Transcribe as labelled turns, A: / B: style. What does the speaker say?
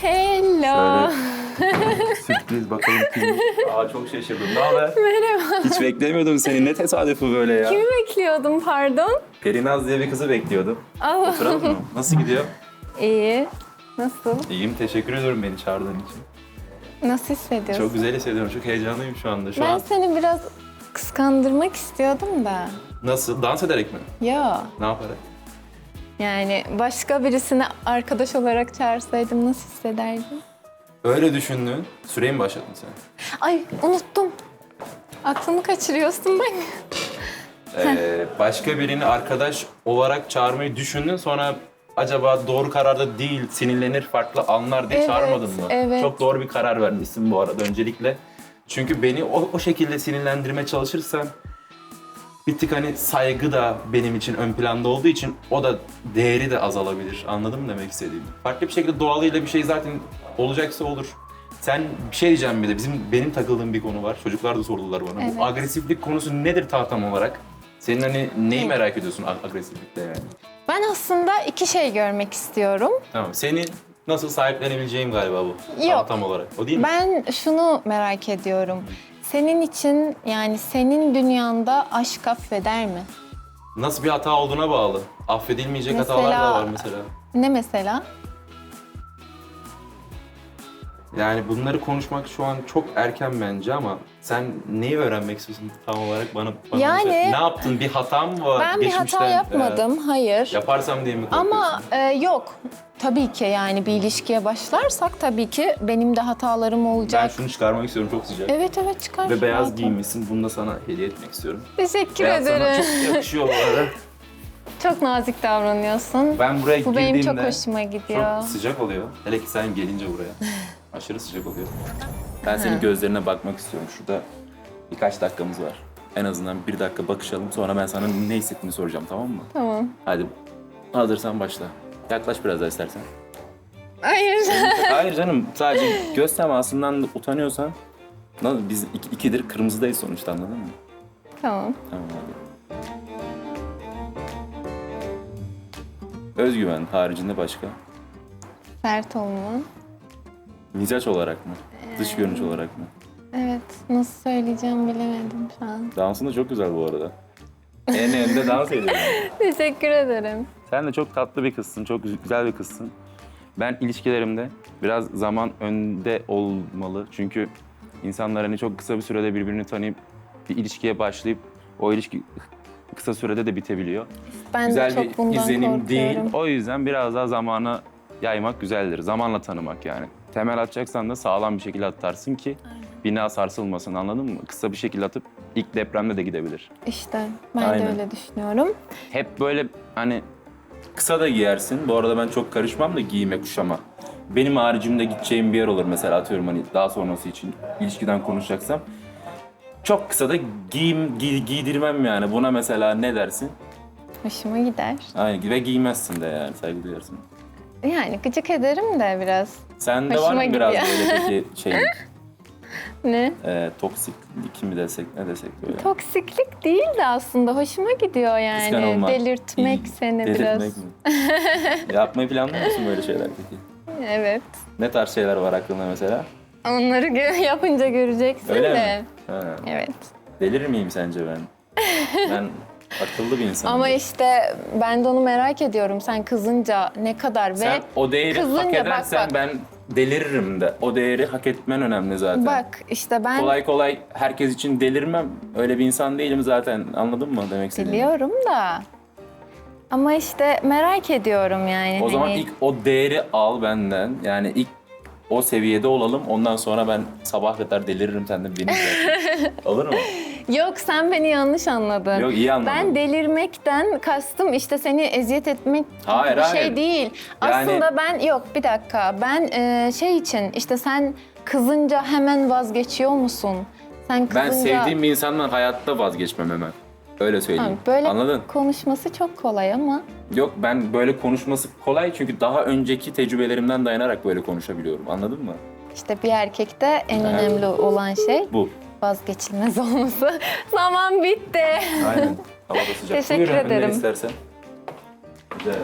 A: Hello.
B: Sürpriz bakalım kim? Aa çok şaşırdım. Ne haber? Merhaba. Hiç beklemiyordum seni. Ne tesadüfü böyle ya.
A: Kimi bekliyordum pardon?
B: Perinaz diye bir kızı bekliyordum.
A: Allah.
B: Oturalım mı? Nasıl gidiyor?
A: İyi. Nasıl?
B: İyiyim. Teşekkür ediyorum beni çağırdığın için.
A: Nasıl hissediyorsun?
B: Çok güzel hissediyorum. Çok heyecanlıyım şu anda. Şu
A: ben
B: an
A: seni biraz kıskandırmak istiyordum da.
B: nasıl? Dans ederek mi?
A: Ya
B: Ne yaparak?
A: Yani başka birisini arkadaş olarak çağırsaydım nasıl hissederdin?
B: Öyle düşündün. Süreyi mi başladın sen?
A: Ay unuttum. Aklımı kaçırıyorsun bak.
B: Ee, başka birini arkadaş olarak çağırmayı düşündün. Sonra acaba doğru kararda değil, sinirlenir, farklı anlar diye
A: Evet,
B: çağırmadın mı?
A: evet.
B: Çok doğru bir karar vermişsin bu arada öncelikle. Çünkü beni o, o şekilde sinirlendirmeye çalışırsan bir tık hani saygı da benim için ön planda olduğu için o da değeri de azalabilir. Anladın mı demek istediğimi? Farklı bir şekilde doğalıyla bir şey zaten olacaksa olur. Sen bir şey diyeceğim bir de bizim benim takıldığım bir konu var. Çocuklar da sordular bana.
A: Evet.
B: Bu agresiflik konusu nedir tahtam olarak? Senin hani neyi merak ediyorsun ag- agresiflikte yani?
A: Ben aslında iki şey görmek istiyorum.
B: Tamam. Seni nasıl sahiplenebileceğim galiba bu.
A: Yok.
B: Tam olarak. O değil mi?
A: Ben şunu merak ediyorum. Senin için yani senin dünyanda aşk affeder mi?
B: Nasıl bir hata olduğuna bağlı. Affedilmeyecek hatalar da var mesela.
A: Ne mesela?
B: Yani bunları konuşmak şu an çok erken bence ama sen neyi öğrenmek istiyorsun tam olarak bana, bana
A: Yani-
B: söyle. Ne yaptın? Bir hata mı var?
A: Ben bir hata
B: Geçmişten,
A: yapmadım, hayır.
B: e, yaparsam diye mi korkuyorsun?
A: Ama e, yok. Tabii ki yani bir ilişkiye başlarsak tabii ki benim de hatalarım
B: ben
A: olacak.
B: şunu çıkarmak istiyorum çok sıcak.
A: Evet evet çıkar.
B: Ve beyaz
A: Rahat ol.
B: giyinmişsin. Bunu da sana hediye etmek istiyorum.
A: Teşekkür
B: Beyaz sana
A: ederim.
B: çok yakışıyor bu arada.
A: Çok nazik davranıyorsun.
B: Ben buraya
A: Bu benim çok hoşuma gidiyor.
B: çok sıcak oluyor. Hele ki sen gelince buraya. Aşırı sıcak oluyor. Ben senin gözlerine bakmak istiyorum. Şurada birkaç dakikamız var. En azından bir dakika bakışalım. Sonra ben sana ne hissettiğini soracağım tamam mı?
A: Tamam.
B: Hadi hazırsan başla. Yaklaş biraz daha istersen.
A: Hayır.
B: Hayır canım sadece göz temasından da utanıyorsan Lan biz iki, ikidir kırmızıdayız sonuçta anladın mı?
A: tamam.
B: Tamam hadi. Özgüven haricinde başka?
A: Sert olma.
B: Mizaç olarak mı? Dış görünüş olarak mı?
A: Evet. Nasıl söyleyeceğim bilemedim şu an.
B: Dansın da çok güzel bu arada. En önde dans ediyorum.
A: Teşekkür ederim.
B: Sen de çok tatlı bir kızsın, çok güz- güzel bir kızsın. Ben ilişkilerimde biraz zaman önde olmalı. Çünkü insanlar hani çok kısa bir sürede birbirini tanıyıp bir ilişkiye başlayıp o ilişki kısa sürede de bitebiliyor.
A: Ben
B: güzel
A: de çok
B: bir
A: bundan
B: izlenim
A: korkuyorum.
B: değil. O yüzden biraz daha zamana yaymak güzeldir. Zamanla tanımak yani. Temel atacaksan da sağlam bir şekilde atarsın ki bina sarsılmasın anladın mı? Kısa bir şekilde atıp ilk depremde de gidebilir.
A: İşte ben
B: Aynen.
A: de öyle düşünüyorum.
B: Hep böyle hani kısa da giyersin. Bu arada ben çok karışmam da giyime kuşama. Benim haricimde gideceğim bir yer olur mesela atıyorum hani daha sonrası için ilişkiden konuşacaksam. Çok kısa da giyim, giy- giydirmem yani. Buna mesela ne dersin?
A: Hoşuma gider.
B: Aynen ve giymezsin de yani saygı duyarsın.
A: Yani gıcık ederim de biraz.
B: Sende var
A: Hoşuma
B: mı biraz
A: gidiyor.
B: böyle peki şey
A: Ne?
B: e, toksik mi desek ne desek böyle?
A: Toksiklik değil de aslında hoşuma gidiyor yani.
B: Kıskanılma.
A: Delirtmek
B: İyi.
A: seni
B: Delirtmek
A: biraz.
B: mi? Yapmayı planlıyor musun böyle şeyler peki?
A: Evet.
B: Ne tarz şeyler var aklında mesela?
A: Onları gö- yapınca göreceksin
B: Öyle
A: de.
B: mi? Ha.
A: Evet.
B: Delir miyim sence ben? Ben akıllı bir insanım.
A: Ama işte ben de onu merak ediyorum. Sen kızınca ne kadar
B: Sen
A: ve
B: o değeri
A: kızınca
B: hak
A: bak,
B: edersen
A: bak.
B: ben deliririm de. O değeri hak etmen önemli zaten.
A: bak işte ben
B: Kolay kolay herkes için delirmem. Öyle bir insan değilim zaten. Anladın mı demek istediğimi?
A: biliyorum da ama işte merak ediyorum yani.
B: O zaman
A: hani-
B: ilk o değeri al benden. Yani ilk o seviyede olalım. Ondan sonra ben sabah kadar deliririm sen de beni. Olur mu?
A: Yok sen beni yanlış anladın.
B: Yok iyi anladım.
A: Ben delirmekten kastım işte seni eziyet etmek
B: Hayır,
A: bir şey
B: hayır.
A: değil.
B: Yani-
A: Aslında ben yok bir dakika. Ben e, şey için işte sen kızınca hemen vazgeçiyor musun? Sen kızınca
B: Ben sevdiğim bir insandan hayatta vazgeçmem hemen. Öyle söyleyeyim.
A: Tamam, böyle
B: Anladın?
A: konuşması çok kolay ama
B: Yok ben böyle konuşması kolay çünkü daha önceki tecrübelerimden dayanarak böyle konuşabiliyorum. Anladın mı?
A: işte bir erkekte en
B: Evet.
A: önemli olan şey
B: Bu.
A: Vazgeçilmez olması. Zaman bitti.
B: Aynen. Hava da sıcak.
A: Teşekkür
B: Buyurun,
A: ederim.
B: istersen. Güzel.